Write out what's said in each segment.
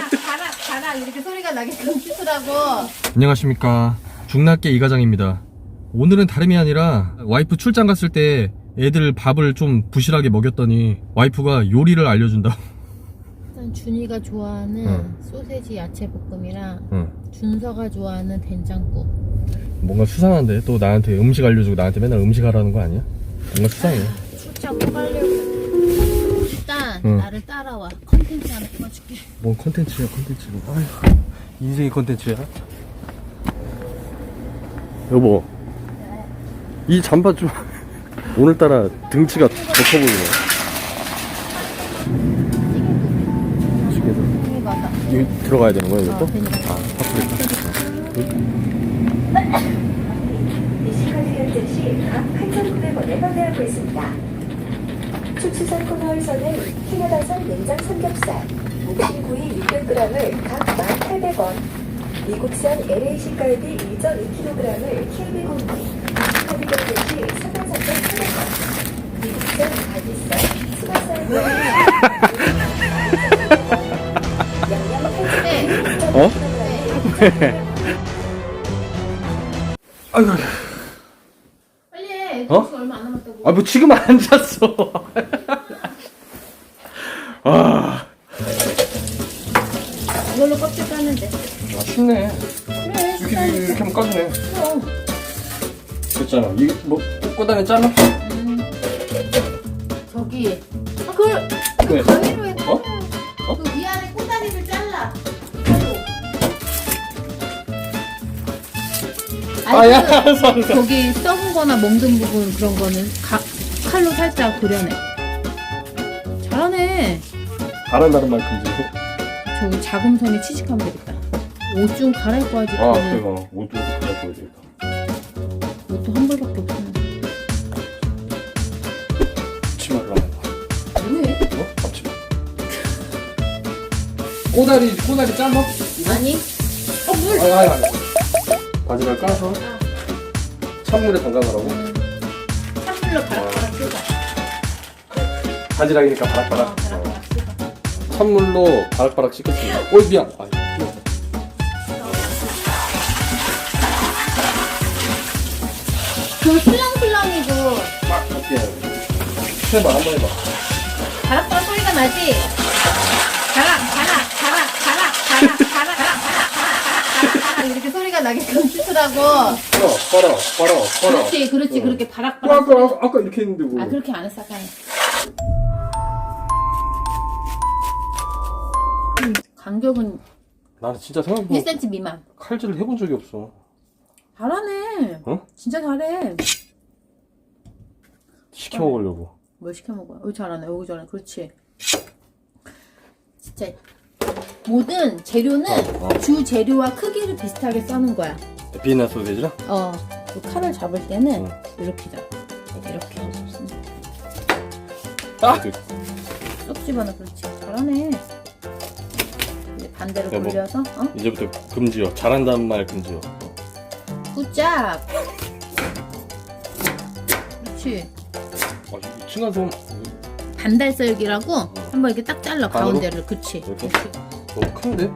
가라 가라 이렇게 소리가 나게끔 씻으라고. 안녕하십니까 중낙계 이과장입니다 오늘은 다름이 아니라 와이프 출장 갔을 때 애들 밥을 좀 부실하게 먹였더니 와이프가 요리를 알려준다 일단 준이가 좋아하는 응. 소세지 야채 볶음이랑 응. 준서가 좋아하는 된장국. 뭔가 수상한데 또 나한테 음식 알려주고 나한테 맨날 음식 하라는 거 아니야? 뭔가 수상해 출장 꼭 가려고. 일단 응. 나를 따라와. 컨텐츠 하나 찍어줄게. 뭔 컨텐츠야 컨텐츠고 아휴 인생이 컨텐츠야 여보 이 잠바 좀 오늘따라 등치가 더커 보이네 여기 맞아. 여기 들어가야 되는 거야 어, 이것도? 되니까. 아 파프리카 미식가스 현재 시각 8,900원에 판매하고 있습니다. 축수산 코너에서는 캐나다산 냉장 삼겹살, 목심구이 600g을 각 1,800원, 미국산 LA 식 갈비 2.2kg을 KB공기, 합의경 대시 3,300원, 미국산 가지살, 수가살 양념 8,000원, 어? 2.2kg 아이고 해. 어? 지금 얼마 안 남았다고. 아 뭐 지금 안 잤어 아 이걸로 껍질 까는데. 아, 쉽네 그래. 이렇게 이렇게 하면 까지네 그럼. 됐잖아 이게 뭐 꼬다니 잘라? 아, 야, 그 알았어, 알았어. 저기 썩은 거나 멍든 부분 그런 거는 가, 칼로 살짝 그려내. 잘하네. 바란다는 만큼 지고 저기 자금선이 취직하면 되겠다. 옷 좀 갈아입고 하지. 아 그거는. 그거 옷도 가져야 되겠다 옷도 한 벌밖에 없으면서. 치마를 하나 봐 왜? 어? 앞치마 꼬다리 꼬다리 잘라? 아니. 어, 물! 아니 아니 아니 바지를 까서 찬물에 담가가라고 찬물로 바락바락 아. 뜨거. 바지락이니까 바락바락. 어, 어. 찬물로 바락바락 씻겠습니다. 오 미안. 아, 그 술렁술렁이고 막 해봐 한번 해봐. 바락바락 소리가 나지. 바락 바락 바락 바락 바락. 나게끔 씻으라고. 빨아 빨아 빨아 빨아 그렇지, 그렇지, 어. 그렇게 뭐 바락바락. 아까 아까, 아까 이렇게 했는데 뭐 아, 그렇게 안 했어, 아까. 음, 간격은 나는 진짜 생각해보면 1cm 미만. 칼질을 해본 적이 없어 잘하네. 어? 진짜 잘해. 시켜 먹으려고 뭘 시켜 먹어요? 여기 잘하네, 여기 잘하네. 그렇지. 진짜 모든 재료는 어, 어. 주 재료와 크기를 비슷하게 써는 거야. 비엔나 소세지랑 어, 그 칼을 잡을 때는 어. 이렇게 잡아. 이렇게. 아! 쏙 집어넣어. 그렇지. 잘하네. 이제 반대로 여보. 돌려서, 어? 이제부터 금지요 잘한다는 말 금지요 굿잡. 그렇지. 아, 이 층간 소음 반달썰기라고 한번 이렇게 딱 잘라, 반으로? 가운데를. 그렇지. 이렇게? 그렇지. 너무 큰데?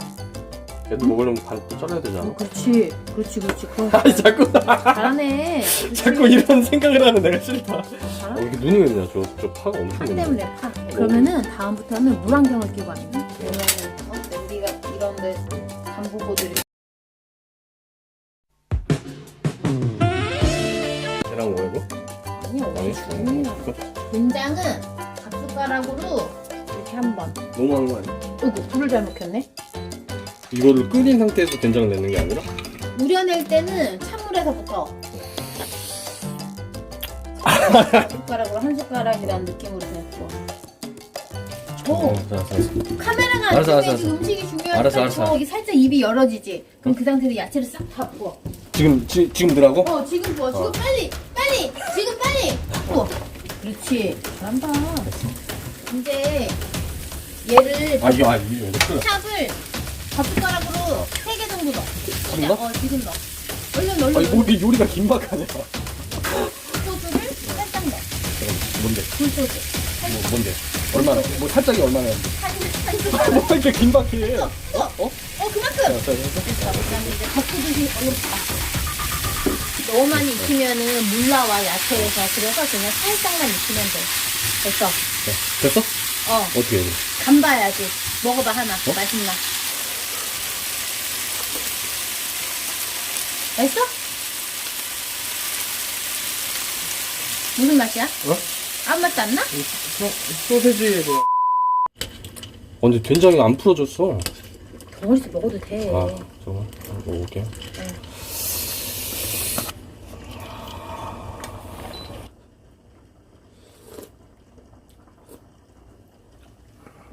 애들 먹으려면 반또 잘라야 되지 어? 그렇지. 그렇지, 그렇지. 아니 자꾸 잘하네. 자꾸 이런 생각을 하는 내가 싫다 어, 잘하네. 이게 눈이 왜 있냐 저, 저 파가 엄청 파 있네 때문에 파. 그러면은 다음부터는 물안경을 끼고 왜냐면 어? 이런데 담그고들이 계란 뭐야 이거? 아니야 아니 원래 중이야. 된장은 밥숟가락으로 이렇게 한번. 너무 하는 거 아니야? 어이구 불을 잘못 켰네. 이거를 끓인 상태에서 된장을 내는 게 아니라? 우려낼 때는 찬물에서부터. 숟가락으로 한 숟가락이라는 느낌으로 냈고. 줘. 알았어 알았어 카메라가 안 알았어, 알았어, 지금 음식이 중요하니까 알았어, 알았어. 줘. 이게 살짝 입이 열어지지. 그럼 그 상태로 야채를 싹 다 부어. 지금 지, 지금 넣으라고? 어 지금 부어 지금 어. 빨리 빨리 지금 빨리 부어 그렇지 잘한다 이제 얘를 아 이거 아 이거 이거 끓여 찹을 밥숟가락으로 3개 정도 넣어 지금 넣어? 어 지금 넣어 얼른 얼른 아니 뭐 이게 요리가 긴박하냐 소스를 살짝 넣어 뭔데? 굴소스 뭐 뭔데? 얼마나? 뭐 살짝이 얼마나? 한, 한 숟가락. 뭐 이렇게 긴박해? 어? 어? 어, 그만큼! 됐어. 이제 겉굳이 어렵다. 너무 많이 익히면은 물 나와, 야채에서. 그래서 그냥 살짝만 익히면 돼. 됐어. 됐어? 어, 어떻게 해? 간 봐야지. 먹어봐, 하나. 맛있나? 맛있어? 무슨 맛이야? 어? 아무 맛도 안 나? 소세지 그냥. 어, 근데 된장이 안 풀어졌어. 덩어리서 먹어도 돼. 아, 저거 먹어볼게.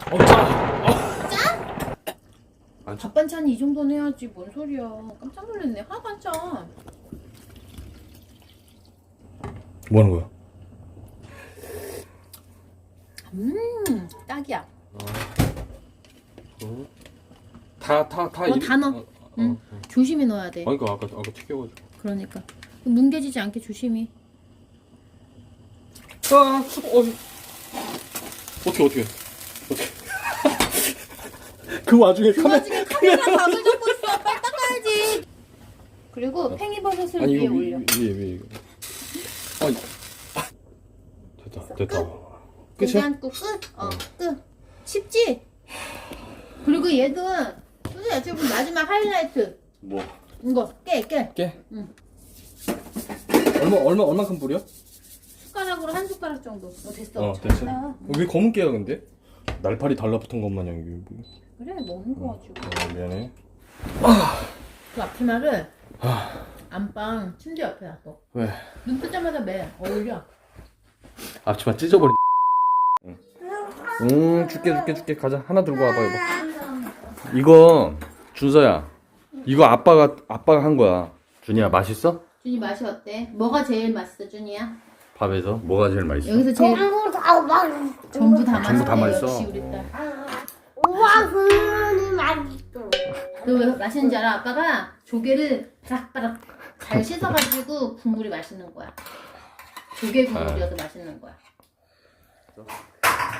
어, 짜! 짜? 반찬이 이 정도는 해야지. 뭔 소리야. 깜짝 놀랐네. 안 짜. 뭐 하는 거야? 음, 딱이야. 다, 다, 다. 어, 다 넣어. 응. 조심히 넣어야 돼. 아니, 그 아까, 아까 튀겨가지고. 그러니까. 뭉개지지 않게 조심히. 아, 어, 어떻게, 어떻게. 어떻게. 그 와중에 그 와중에 카메라 밥을 잡고 있어. 빨리 닦아야지. 그리고 팽이버섯을 아니 위에 이거 위, 올려. 위에 위에 이거 아니 됐다 됐다 끝이야? 고기한국 끝? 어, 끝. 쉽지? 그리고 얘도 소주 야채 분 마지막 하이라이트. 뭐 이거 깨, 깨. 깨? 응. 얼마 얼마 얼마큼 뿌려? 숟가락으로 한 숟가락 정도. 어, 됐어. 어 됐어 아, 왜 검은 깨야 근데? 날파리 달라붙은 것 마냥 이게 뭐. 그래, 먹는 거 가지고. 어, 미안해 그 앞치마를 아. 안방 침대 옆에 놔둬. 왜? 눈 뜨자마자 매. 어울려. 앞치마 찢어버리 음 줄게 줄게 줄게 가자 하나 들고 와봐 이거 이거 준서야 이거 아빠가 아빠가 한 거야 준이야 맛있어? 준이 맛이 어때? 뭐가 제일 맛있어, 준이야? 밥에서 뭐가 제일 맛있어? 여기서 제일 전부 다 맛있어. 전부 다. 전부 다 맛있어? 역시 우리 딸. 우와, 그러니 맛있어. 너왜 맛있는지 알아? 아빠가 조개를 바락바락 잘 씻어가지고 국물이 맛있는 거야. 조개 국물이어서 맛있는 거야.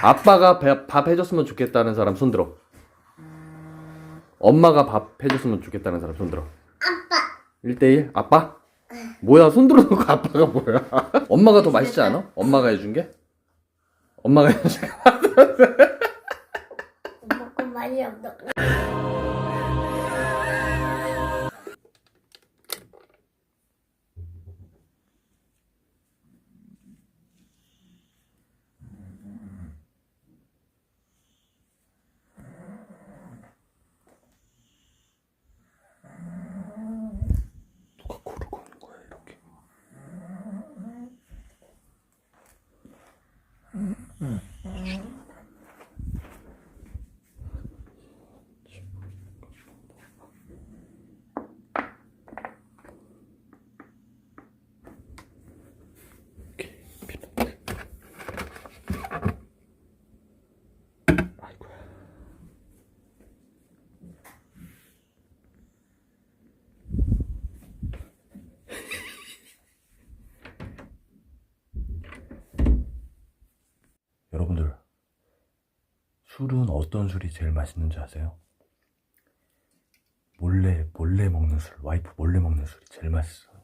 아빠가 배- 밥 해줬으면 좋겠다는 사람 손들어. 엄마가 밥 해줬으면 좋겠다는 사람 손들어. 아빠. 1대1? 아빠? 뭐야, 손 들어 놓고 아빠가 뭐야? 엄마가 더 맛있지 않아? 엄마가 해준 게? 엄마가 해준 게? 먹고 많이 없어. 누가 고르고 하는 거야, 이렇게. 이렇게 피넛. 아이고야. 여러분들 술은 어떤 술이 제일 맛있는지 아세요? 몰래 몰래 먹는 술 와이프 몰래 먹는 술이 제일 맛있어요.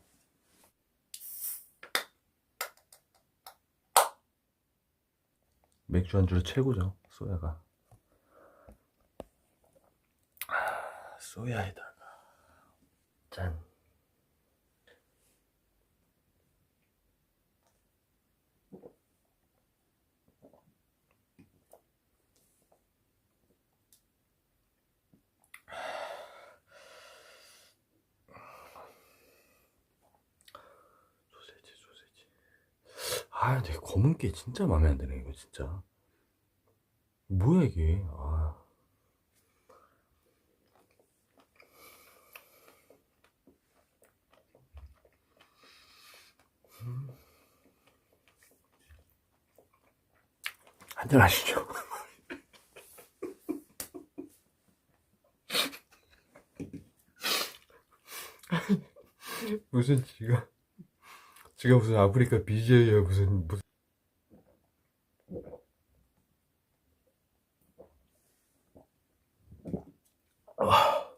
맥주 안주 최고죠 소야가. 아, 소야에다가 짠 소세지 소세지 아 되게 검은 게 진짜 마음에 안 드네 이거 진짜. 뭐야 이게? 아. 한잔 하시죠. 무슨 지가 지금 무슨 아프리카 BJ야 무슨 무슨 아.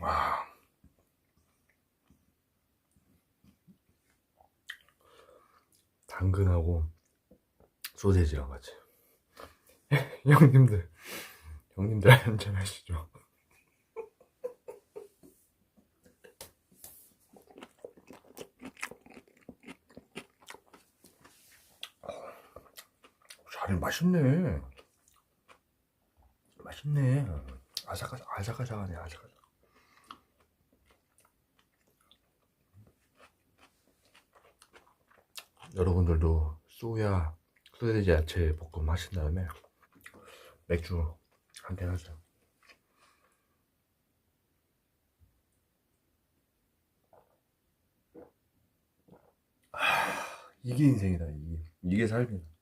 아. 당근하고 소세지랑 같이 형님들 형님들 한잔 하시죠 맛있네. 맛있네. 아삭아삭, 아삭아삭하네, 아삭아삭. 여러분들도 소야, 소세지 야채 볶음 하신 다음에 맥주 한잔 하세요. 아, 이게 인생이다, 이게. 이게 삶이다.